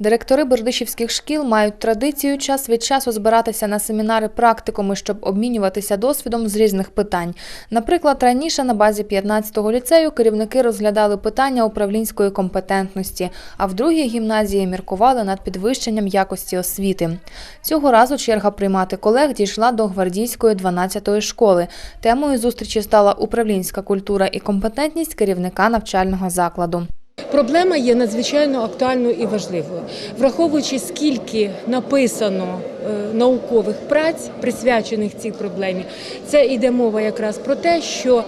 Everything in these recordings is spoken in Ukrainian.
Директори бердичівських шкіл мають традицію час від часу збиратися на семінари практикуми, щоб обмінюватися досвідом з різних питань. Наприклад, раніше на базі 15-го ліцею керівники розглядали питання управлінської компетентності, а в другій гімназії міркували над підвищенням якості освіти. Цього разу черга приймати колег дійшла до гвардійської 12-ї школи. Темою зустрічі стала управлінська культура і компетентність керівника навчального закладу. Проблема є надзвичайно актуальною і важливою, враховуючи скільки написано наукових праць, присвячених цій проблемі, це йде мова якраз про те, що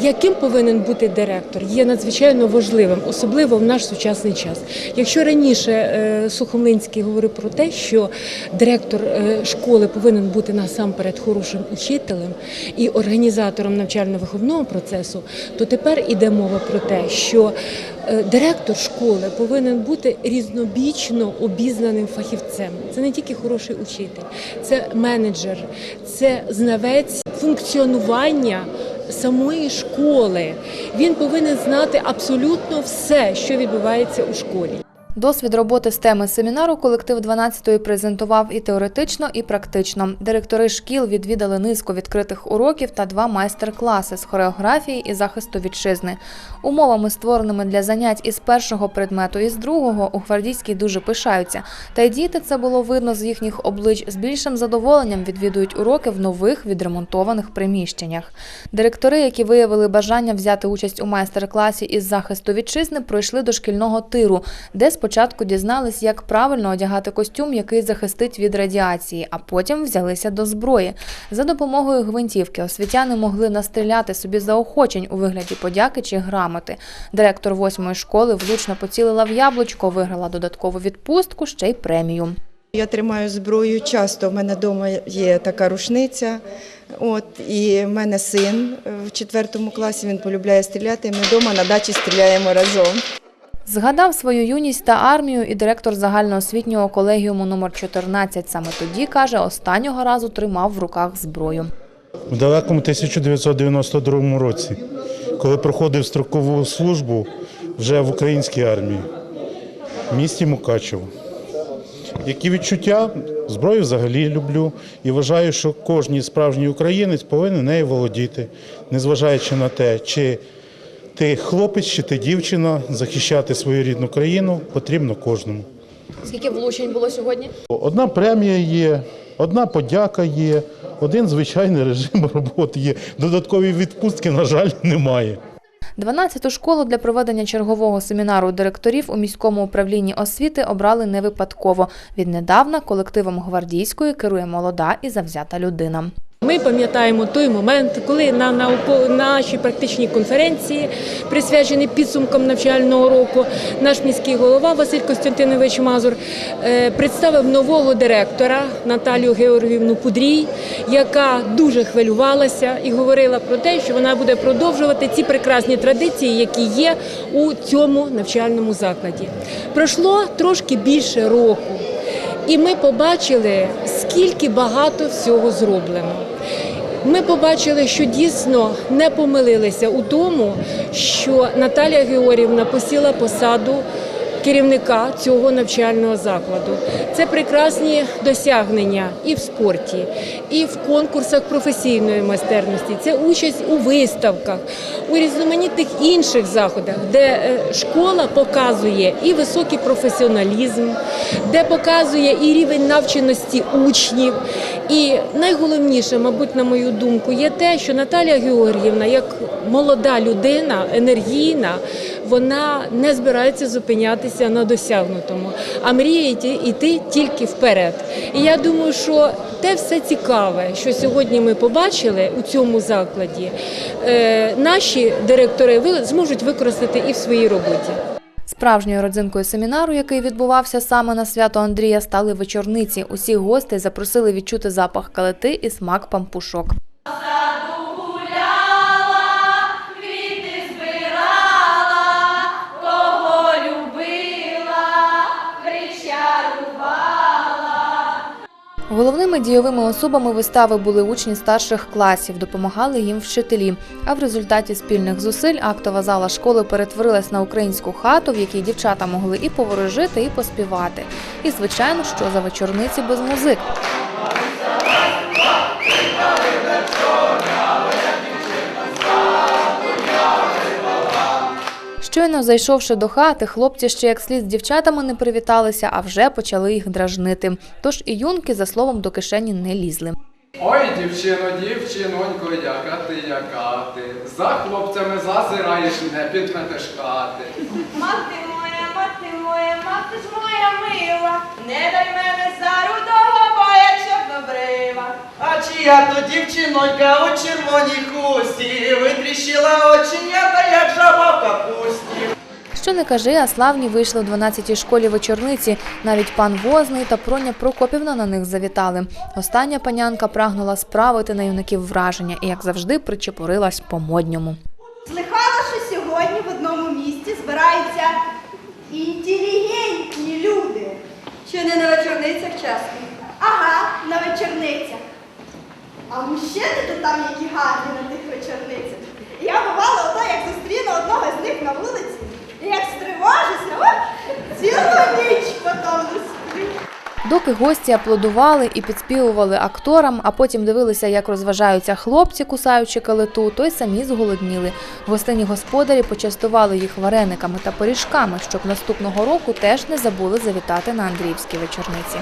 яким повинен бути директор, є надзвичайно важливим, особливо в наш сучасний час. Якщо раніше е, Сухомлинський говорив про те, що директор е, школи повинен бути насамперед хорошим учителем і організатором навчально-виховного процесу, то тепер іде мова про те, що Е, Директор школи повинен бути різнобічно обізнаним фахівцем. Це не тільки хороший учитель, це менеджер, це знавець функціонування самої школи. Він повинен знати абсолютно все, що відбувається у школі. Досвід роботи з теми семінару колектив 12-ї презентував і теоретично, і практично. Директори шкіл відвідали низку відкритих уроків та два майстер-класи з хореографії і захисту вітчизни. Умовами, створеними для занять із першого предмету і з другого, у гвардійській дуже пишаються. Та й діти це було видно з їхніх облич з більшим задоволенням відвідують уроки в нових відремонтованих приміщеннях. Директори, які виявили бажання взяти участь у майстер-класі із захисту вітчизни, пройшли до шкільного тиру, де спочатку дізнались, як правильно одягати костюм, який захистить від радіації, а потім взялися до зброї. За допомогою гвинтівки освітяни могли настріляти собі заохочень у вигляді подяки чи грамоти. Директор восьмої школи влучно поцілила в яблучко, виграла додаткову відпустку, ще й премію. Я тримаю зброю часто. В мене вдома є така рушниця. От і в мене син в четвертому класі. Він полюбляє стріляти. Ми вдома на дачі стріляємо разом. Згадав свою юність та армію і директор загальноосвітнього колегіуму номер 14 Саме тоді, каже, останнього разу тримав в руках зброю. У далекому 1992 році, коли проходив строкову службу вже в українській армії в місті Мукачево. Які відчуття? Зброю взагалі люблю і вважаю, що кожен справжній українець повинен нею володіти, незважаючи на те, чи ти хлопець, чи ти дівчина, захищати свою рідну країну потрібно кожному. Скільки влучень було сьогодні? Одна премія є, одна подяка є, один звичайний режим роботи є. Додаткові відпустки, на жаль, немає. 12-ту школу для проведення чергового семінару директорів у міському управлінні освіти обрали не випадково. Віднедавна колективом гвардійської керує молода і завзята людина. Ми пам'ятаємо той момент, коли на нашій практичній конференції, присвяченій підсумкам навчального року, наш міський голова Василь Костянтинович Мазур е, представив нового директора Наталію Георгіївну Пудрій, яка дуже хвилювалася і говорила про те, що вона буде продовжувати ці прекрасні традиції, які є у цьому навчальному закладі. Пройшло трошки більше року. І ми побачили, скільки багато всього зроблено. Ми побачили, що дійсно не помилилися у тому, що Наталія Георгіївна посіла посаду керівника цього навчального закладу. Це прекрасні досягнення і в спорті, і в конкурсах професійної майстерності. Це участь у виставках, у різноманітних інших заходах, де е, школа показує і високий професіоналізм, де показує і рівень навченості учнів. І найголовніше, мабуть, на мою думку, є те, що Наталія Георгіївна, як молода людина, енергійна, вона не збирається зупинятися на досягнутому, а мріє йти, тільки вперед. І я думаю, що те все цікаве, що сьогодні ми побачили у цьому закладі, е, наші директори зможуть використати і в своїй роботі. Справжньою родзинкою семінару, який відбувався саме на свято Андрія, стали вечорниці. Усіх гостей запросили відчути запах калити і смак пампушок. Головними дійовими особами вистави були учні старших класів, допомагали їм вчителі. А в результаті спільних зусиль актова зала школи перетворилась на українську хату, в якій дівчата могли і поворожити, і поспівати. І звичайно, що за вечорниці без музик. Щойно зайшовши до хати, хлопці ще як слід з дівчатами не привіталися, а вже почали їх дражнити. Тож і юнки за словом до кишені не лізли. Ой, дівчино, дівчинонько, яка ти, яка ти. За хлопцями зазираєш, не підметеш хати. Мати моя, мати моя, мати ж моя мила, не дай мене за чорнобрива. Чия то дівчинонька у червоній хусті витріщила оченята, як жаба в капусті. Що не кажи, а славні вийшли у 12-й школі вечорниці. Навіть пан Возний та Проня Прокопівна на них завітали. Остання панянка прагнула справити на юнаків враження і, як завжди, причепурилась по-модньому. Слихала, що сьогодні в одному місті збираються інтелігентні люди. Чи не на вечорницях чесно? Ага, на вечорницях. А мужчини то там які гарні на тих вечорницях. Я бувала ото, як зустріну одного з них на вулиці, і як стривожуся, о, цілу ніч потім не сплю. Доки гості аплодували і підспівували акторам, а потім дивилися, як розважаються хлопці, кусаючи калиту, то й самі зголодніли. Гостині господарі почастували їх варениками та пиріжками, щоб наступного року теж не забули завітати на Андріївські вечорниці.